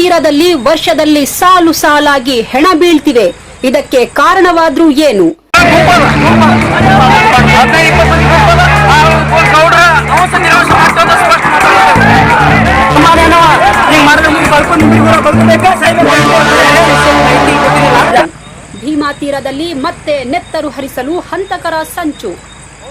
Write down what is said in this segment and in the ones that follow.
ತೀರದಲ್ಲಿ ವರ್ಷದಲ್ಲಿ ಸಾಲು ಸಾಲಾಗಿ ಹೆಣ ಬೀಳ್ತಿವೆ ಇದಕ್ಕೆ ಕಾರಣವಾದ್ರೂ ಏನು? ಭೀಮಾ ತೀರದಲ್ಲಿ ಮತ್ತೆ ನೆತ್ತರು ಹರಿಸಲು ಹಂತಕರ ಸಂಚು.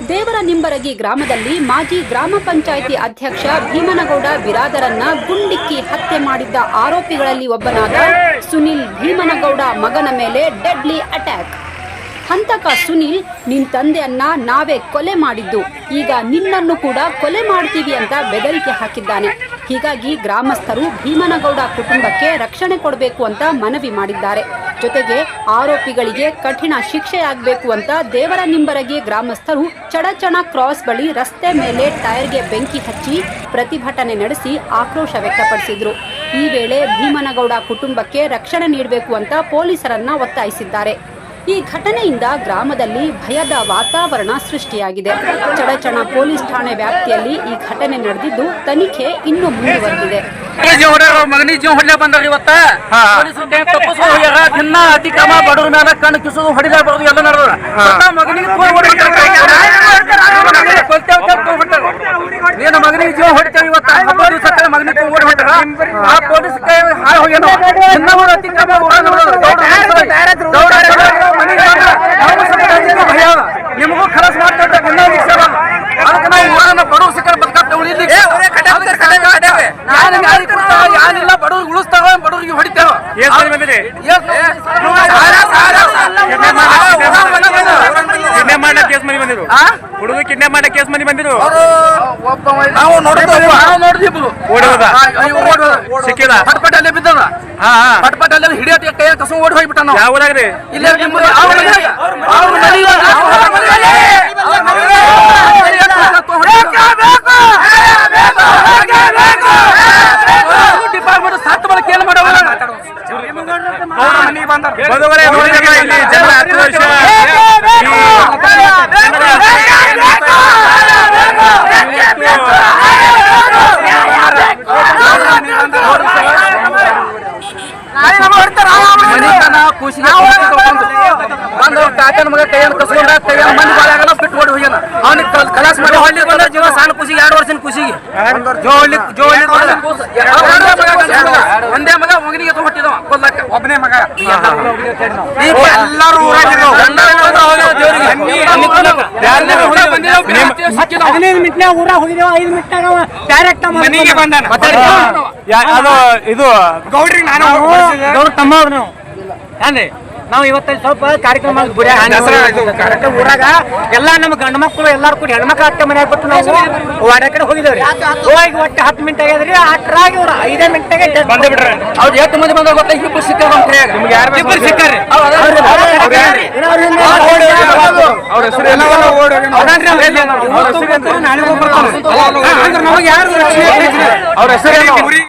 ದೇವರ ನಿಂಬರಗಿ ಗ್ರಾಮದಲ್ಲಿ ಮಾಜಿ ಗ್ರಾಮ ಪಂಚಾಯಿತಿ ಅಧ್ಯಕ್ಷ ಭೀಮನಗೌಡ ಬಿರಾದರನ್ನ ಗುಂಡಿಕ್ಕಿ ಹತ್ಯೆ ಮಾಡಿದ್ದ ಆರೋಪಿಗಳಲ್ಲಿ ಒಬ್ಬನಾದ ಸುನಿಲ್ ಭೀಮನಗೌಡ ಮಗನ ಮೇಲೆ ಡೆಡ್ಲಿ ಅಟ್ಯಾಕ್. ಹಂತಕ ಸುನಿಲ್ ನಿನ್ ತಂದೆಯನ್ನ ನಾವೇ ಕೊಲೆ ಮಾಡಿದ್ದು. ಈಗ ನಿನ್ನನ್ನು ಕೂಡ ಕೊಲೆ ಮಾಡ್ತೀವಿ ಅಂತ ಬೆದರಿಕೆ ಹಾಕಿದ್ದಾನೆ. ಹೀಗಾಗಿ ಗ್ರಾಮಸ್ಥರು ಭೀಮನಗೌಡ ಕುಟುಂಬಕ್ಕೆ ರಕ್ಷಣೆ ಕೊಡಬೇಕು ಅಂತ ಮನವಿ ಮಾಡಿದ್ದಾರೆ. ಜೊತೆಗೆ ಆರೋಪಿಗಳಿಗೆ ಕಠಿಣ ಶಿಕ್ಷೆಯಾಗಬೇಕು ಅಂತ ದೇವರ ನಿಂಬರಗಿ ಗ್ರಾಮಸ್ಥರು ಚಡಚಣ ಕ್ರಾಸ್ ಬಳಿ ರಸ್ತೆ ಮೇಲೆ ಟೈರ್ಗೆ ಬೆಂಕಿ ಹಚ್ಚಿ ಪ್ರತಿಭಟನೆ ನಡೆಸಿ ಆಕ್ರೋಶ ವ್ಯಕ್ತಪಡಿಸಿದ್ರು. ಈ ವೇಳೆ ಭೀಮನಗೌಡ ಕುಟುಂಬಕ್ಕೆ ರಕ್ಷಣೆ ನೀಡಬೇಕು ಅಂತ ಪೊಲೀಸರನ್ನ ಒತ್ತಾಯಿಸಿದ್ದಾರೆ. ಈ ಘಟನೆಯಿಂದ ಗ್ರಾಮದಲ್ಲಿ ಭಯದ ವಾತಾವರಣ ಸೃಷ್ಟಿಯಾಗಿದೆ ಚಡಚಣ ಪೊಲೀಸ್ ಠಾಣೆ ವ್ಯಾಪ್ತಿಯಲ್ಲಿ ಈ ಘಟನೆ ನಡೆದಿದ್ದು ತನಿಖೆ ಇನ್ನೂ ಮುಂದುವರೆದಿದೆ ಮಗನಿ ಜೀವ ಹೊಡ್ಲೇ ಬಂದಾರ ಇವತ್ತ ಹೋಗ್ಯಾರ ದಿನ ಅತಿಕ್ರಮ ಬಡವ್ರ ಮೇಲೆ ಕಣ್ಣು ಕಿಸೋದು ಹೊಡಿಲೇ ಬರೋದು ಎಲ್ಲ ನಡೆದ ಮಗನಿಗೆ ಜೀವ ಹೊಡಿತೇವೆ ಇವತ್ತ ಹಬ್ಬ ದಿವಸ ಮಗನಿಗೆ ಓಡಿ ಹೊಟ್ಟಾರ ಆ ಪೊಲೀಸ್ ಕೈ ಹಾಳು ಹೋಗ್ಯಾನ ದಿನ ಅವ್ರು ಅತಿಕ್ರಮ ಊರಾಗ ನಡೆದವ್ರು. ಗೌಡ್ರು ಗೌಡ್ರು ಗೌಡ್ರು ಮನೆಗೆ ಬಂದ್ರ ನಾವು ಸಮಾಜಕ್ಕೆ ಭಯ ಅದ. ನಿಮಗೂ ಖಲಾಸ್ ಮಾಡ್ಕೊಂಡ ದಿನ ವಿಷಯ ಅದ. ಅದಕ್ಕೆ ನಾವು ಊರನ್ನ ಬಡವ್ರು ಸಿಕ್ಕರೆ ಬದುಕತ್ತೆ ಉಳಿಲಿಕ್ಕೆ ಯಾರು ಯಾರಿಲ್ಲ ಬಡವ್ರಿಗೆ ಉಳಿಸ್ತಾವ ಬಡವ್ರಿಗೆ ಹೊಡಿತಾವ? ಕಿಡ್ನಾಪ್ ಮಾಡೋ ಕೇಸ್ ಮನಿ ಬಂದಿರು ಹುಡುಗ ಕಿಡ್ನಾಪ್ ಮಾಡ ಕೇಸ್ ಮಂದಿ ಬಂದಿರು ನಾವು ನೋಡಿದ್ವಿ ನಾವು ನೋಡಿದ್ವಿ ಓಡಿ ಹೋದ? ಸಿಕ್ಕಿದ ಪಟ್ಪಟ್ ಅಲ್ಲೇ ಬಿದ್ದದ ಹಾ ಹಾ ಪಟ್ಪಟ್ ಅಲ್ಲೇ ಹಿಡಿಯಟ ಕೈ ಕಸ ಓಡಿ ಹೋಗ್ಬಿಟ್ಟ ನಾವು ಯಾವ ಊರಾಗ್ರಿ ಇಲ್ಲೇ ನಿಮ್ಮ ಅವ್ರ ಮನೆಯಾಗ. ಬಂದು ಕಾಕನ ಮಗ ಕೈಯನ್ನು ಕಸ್ಕೊಂಡ ಕೈಯನ್ನು ಮಂದಿ ಬಾಳೆಗಲ್ಲ ಬಿಟ್ಟು ಓಡಿ ಹೋಗ್ಯಾನ. ಅವನಿಗೆ ಕಲಾಸ್ ಮಾಡಿ ಹೊಳ್ಳಿ ಬಂದ ಜೀವ ಸಣ್ಣ ಖುಷಿಗೆ ಎರಡು ವರ್ಷದ ಖುಷಿಗೆ ಜೋಳಿ ಜೋಳಿ ಒಂದೇ ಮಗ ಮಗನಿಗೆ ಹೊಟ್ಟಿದವ. ಕೊಲ್ಲಕ್ಕ ಒಬ್ಬನೇ ಮಗ. ಎಲ್ಲರೂ ಹದಿನೈದು ಮಿನಿಟ್ನಾಗ ಊರಾಗ ಹೋಗಿದ್ದೇವ ಐದು ಮಿನಿಟ್ನಾಗ ಡೈರೆಕ್ಟ್ ಮನೆಗೆ ಬಂದಾನ. ಅದು ಇದು ಗೌಡ್ರಿಗೆ ನಾನು ಗೌರ್ ತಮ್ಮ ಅವ್ರು ನಾವು. ನಾವು ಇವತ್ತಲ್ಲಿ ಸ್ವಲ್ಪ ಕಾರ್ಯಕ್ರಮ ಗುಡಿ ಕರೆಕ್ಟ್ ಊರಾಗ ಎಲ್ಲಾ ನಮ್ಮ ಗಂಡು ಮಕ್ಕಳು ಎಲ್ಲಾರು ಕೂಡ ಹೆಣ್ಮಕ್ಳು ಅಟ್ಟ ಮನೆ ಬಿಟ್ಟು ನಾವು ವಾರ ಕಡೆ ಹೋಗಿದ್ದೇವ್ರಿ ಹೋಗಿ ಒಟ್ಟು ಹತ್ತು ಮಿನಿಟ್ ಆಗ್ಯದ್ರಿ ಅಟ್ರಾಗಿ ಅವ್ರು ಐದೇ ಮಿನಿಟ್ಗೆ ಬಂದೇ ಬಿಡ್ರಿ ಅವ್ರು ಎಷ್ಟು ಮಂದಿ ಬಂದಾಗ ಗೊತ್ತ ಇಬ್ಬರು ಸಿಕ್ಕಾರ ಅಂತ ಕೈಯಾಗ ನಿಮ್ಗೆ ಯಾರು ಬೇಕು? ಇಬ್ಬರು ಸಿಕ್ಕಾರಿ ಅವ್ರ ಹೆಸರು ಅವ್ರ ಹೆಸರು ಏನು?